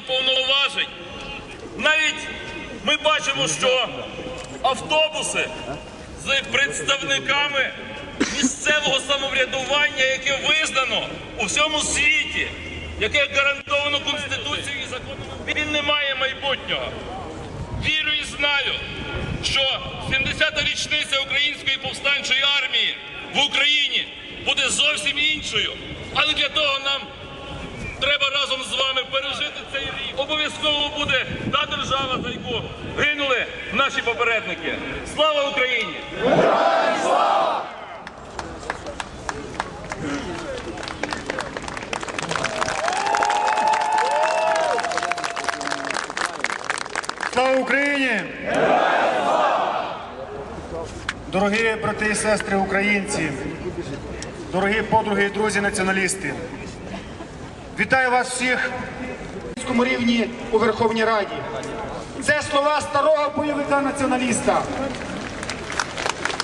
делегування повноважень. Навіть ми бачимо, що автобуси з представниками місцевого самоврядування, яке визнано у всьому світі, яке гарантовано Конституцією і законом, він не має майбутнього. Вірю і знаю, що 70-та річниця Української повстанчої армії в Україні буде зовсім іншою. Але для того нам треба разом з вами пережити цей рік. Обов'язково буде та держава, за яку гинули наші попередники. Слава Україні! Слава Україні! Дорогі брати і сестри українці, дорогі подруги і друзі націоналісти, вітаю вас всіх на рівні у Верховній Раді. Це слова старого бойовика націоналіста,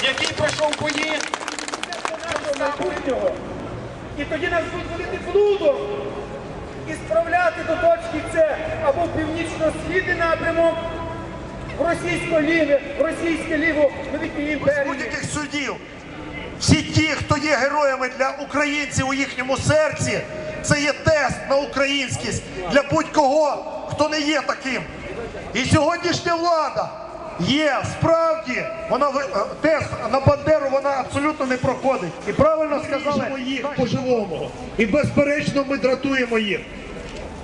який пройшов бої майбутнього. І тоді нас будуть водити блудом і справляти до точки С або північно-східний напрямок, в російсько-ліве, в російське ліво новітньої імперії. будь-яких судів. Всі ті, хто є героями для українців у їхньому серці, це є тест на українськість для будь-кого, хто не є таким. І сьогоднішня влада є справді, вона е, тест на Бандеру вона абсолютно не проходить. І правильно сказали їх по-живому. І безперечно ми дратуємо їх.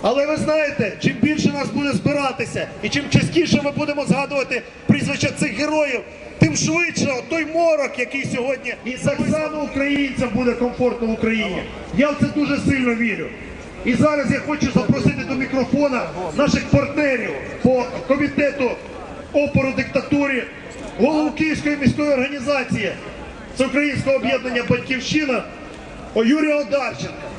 Але ви знаєте, чим більше нас буде збиратися, і чим частіше ми будемо згадувати прізвища цих героїв, тим швидше той морок, який сьогодні і так само українцям буде комфортно в Україні. Я в це дуже сильно вірю. І зараз я хочу запросити до мікрофона наших партнерів по комітету опору диктатурі, голову Київської міської організації Всеукраїнського об'єднання Батьківщина Юрія Одарченка.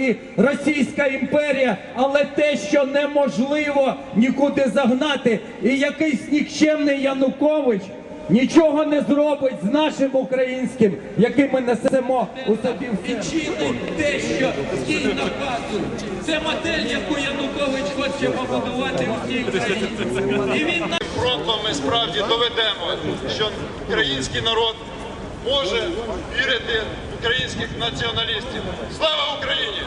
І Російська імперія, але те, що неможливо нікуди загнати, і якийсь нікчемний Янукович нічого не зробить з нашим українським, який ми несемо у собі в чинить те, що їй наказують. Це модель, яку Янукович хоче побудувати у цій країні. І він Фронтом ми справді доведемо, що український народ може вірити в українських націоналістів. Слава Україні!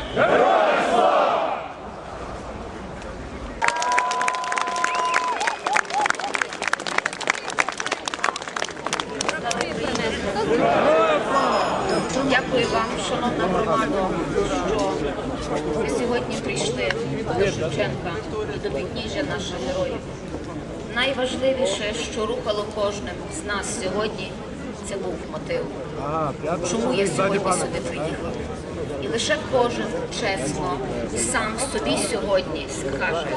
Дякую вам, шановна громада, що ви сьогодні прийшли до Шевченка і до підніжжя наших героїв. Найважливіше, що рухало кожним з нас сьогодні, це був мотив. Чому я сьогодні сюди приїхав? І лише кожен чесно сам собі сьогодні скаже.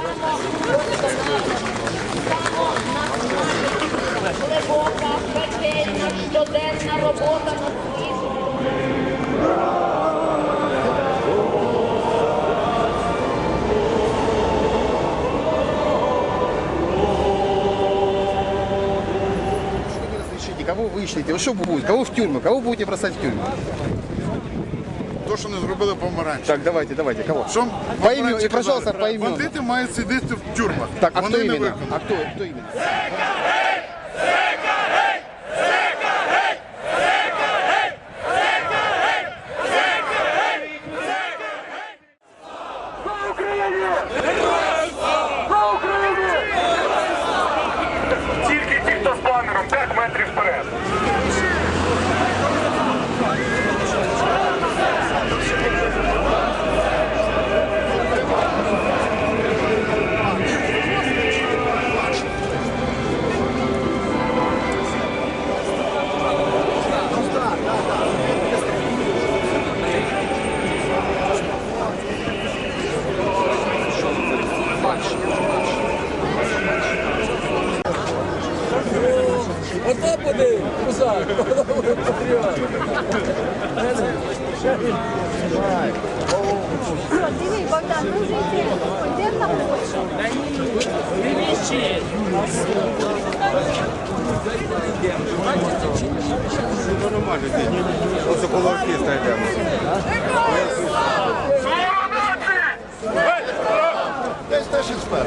Глибока, пекельна, щоденна робота над своїм кого вы ищете, вы что будете, кого в тюрьму, кого будете бросать в тюрьму? То, що не зробили помаранчі. Так, давайте, давайте, кого? Що По ім'ю, помаранчі і, пожалуйста, казали? по ім'ю. Бандити мають сидіти в тюрмах. Так, а Вони кто не именно? виконали. А кто, кто именно? Тільки Оце коло оркістра йдемо. Десь теж експерт.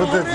Слава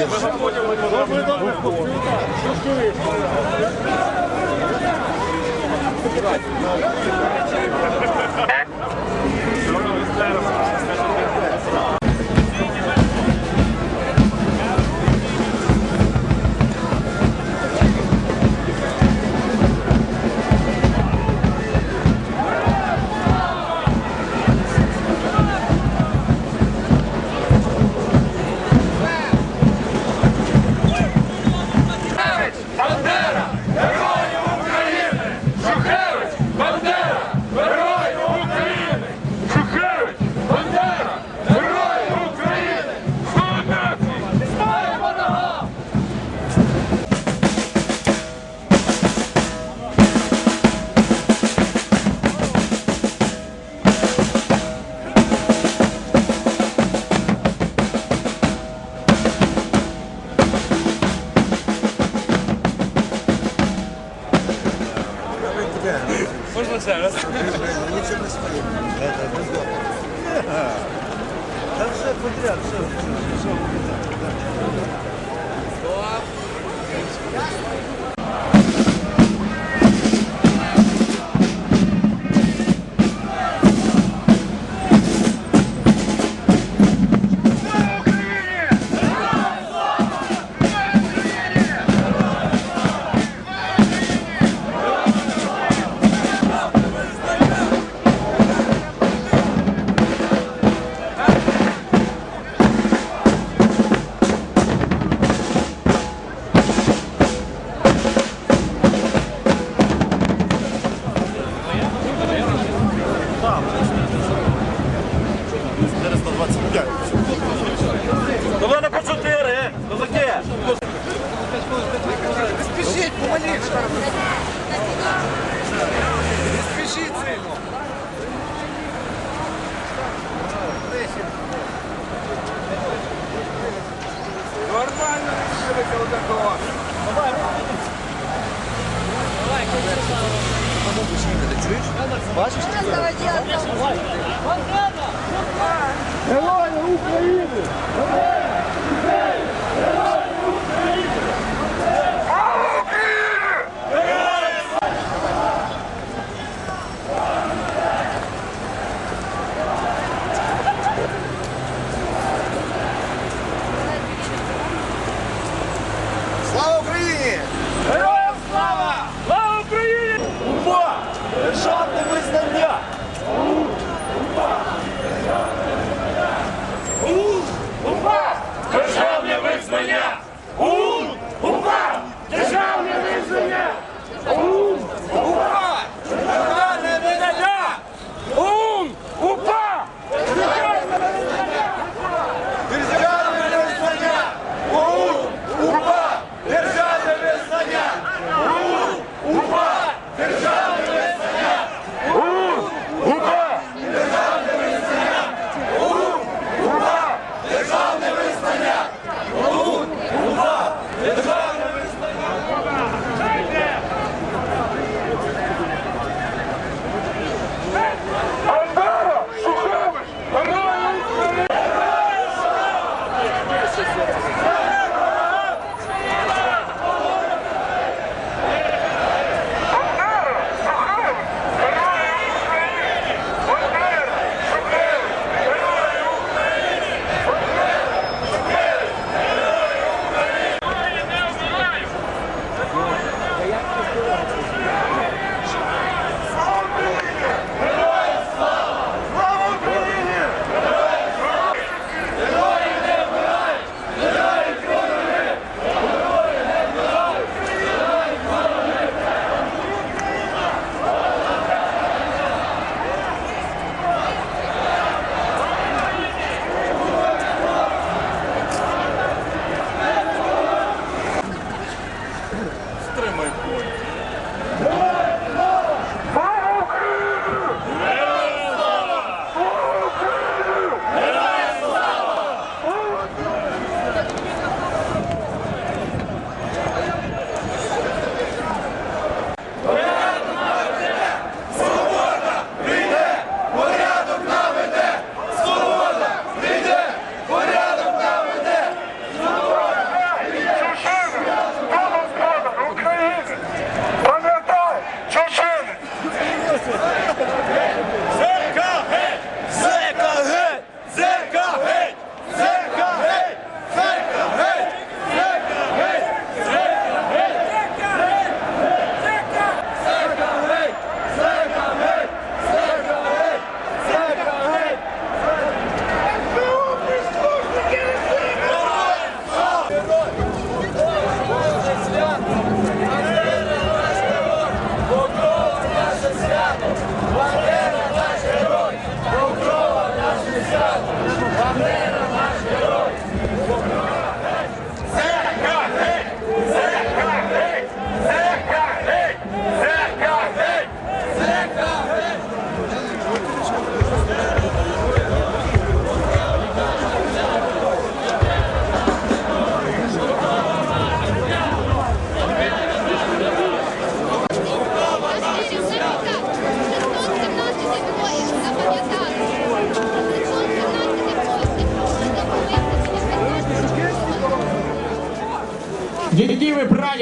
espalhar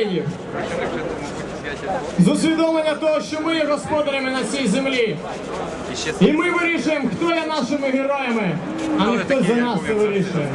дідів і прадідів. З усвідомлення того, що ми є господарями на цій землі. І ми вирішуємо, хто є нашими героями, а не хто за нас це вирішує.